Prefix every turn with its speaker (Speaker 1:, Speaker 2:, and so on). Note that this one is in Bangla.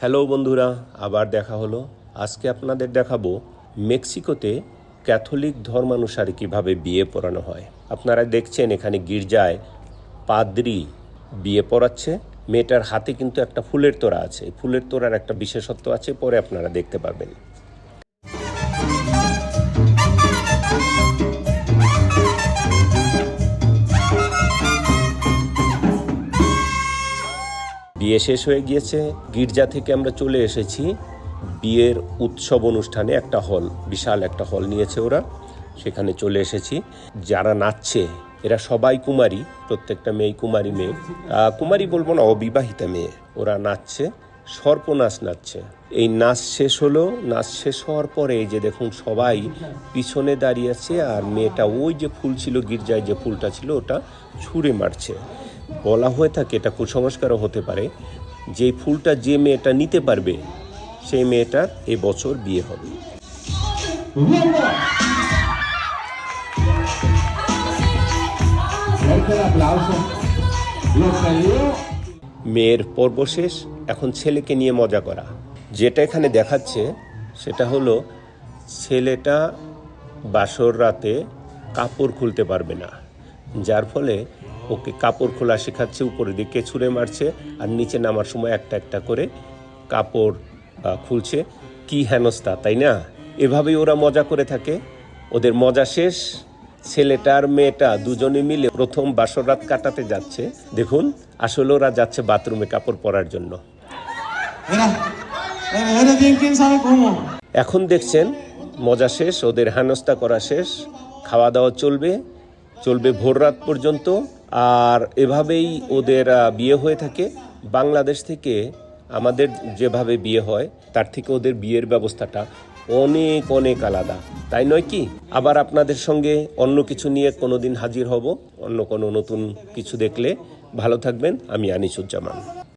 Speaker 1: হ্যালো বন্ধুরা, আবার দেখা হলো। আজকে আপনাদের দেখাবো মেক্সিকোতে ক্যাথলিক ধর্মানুসারে কীভাবে বিয়ে পড়ানো হয়। আপনারা দেখছেন এখানে গির্জায় পাদ্রি বিয়ে পড়াচ্ছে। মেয়েটার হাতে কিন্তু একটা ফুলের তোড়া আছে। ফুলের তোড়ার একটা বিশেষত্ব আছে, পরে আপনারা দেখতে পারবেন। বিয়ে শেষ হয়ে গিয়েছে। গির্জা থেকে আমরা চলে এসেছি। বিয়ের উৎসব অনুষ্ঠানে একটা হল, বিশাল একটা হল নিয়েছে ওরা। সেখানে চলে এসেছি। যারা নাচছে, এরা সবাই কুমারী, প্রত্যেকটা মেয়ে কুমারী মেয়ে। কুমারী বলব না, অবিবাহিতা মেয়ে। ওরা নাচছে সর্পনাচ নাচছে। এই নাচ শেষ হলো। নাচ শেষ হওয়ার পরে যে দেখুন সবাই পিছনে দাঁড়িয়ে আছে আর মেয়েটা ওই যে ফুল ছিল গির্জায় যে ফুলটা ছিল ওটা ছুঁড়ে মারছে। বলা হয়ে থাকে এটা কুসংস্কারও হতে পারে যে ফুলটা যে মেয়েটা নিতে পারবে, সেই মেয়েটার এ বছর বিয়ে হবে। মেয়ের পর্ব শেষ, এখন ছেলেকে নিয়ে মজা করা। যেটা এখানে দেখাচ্ছে, সেটা হলো ছেলেটা বাসর রাতে কাপড় খুলতে পারবে না, যার ফলে ওকে কাপড় খোলা শেখাচ্ছে, উপরের দিকে ছুঁড়ে মারছে আর নিচে নামার সময় একটা একটা করে কাপড় খুলছে। কি হেনস্থা, তাই না? এভাবেই ওরা মজা করে থাকে। ওদের মজা শেষ। ছেলেটা আর মেয়েটা দুজনে মিলে প্রথম বাসর রাত কাটাতে যাচ্ছে। দেখুন, আসলে ওরা যাচ্ছে বাথরুমে কাপড় পরার জন্য. এখন দেখছেন, মজা শেষ, ওদের হেনস্থা করা শেষ, খাওয়া দাওয়া চলবে। চলবে ভোর রাত পর্যন্ত। আর এভাবেই ওদের বিয়ে হয়ে থাকে। বাংলাদেশ থেকে আমাদের যেভাবে বিয়ে হয়, তার থেকে ওদের বিয়ের ব্যবস্থাটা অনেক অনেক আলাদা। তাই নয় কি? আবার আপনাদের সঙ্গে অন্য কিছু নিয়ে কোনো দিন হাজির হব, অন্য কোনো নতুন কিছু দেখলে। ভালো থাকবেন, আমি আনিসুজ্জামান।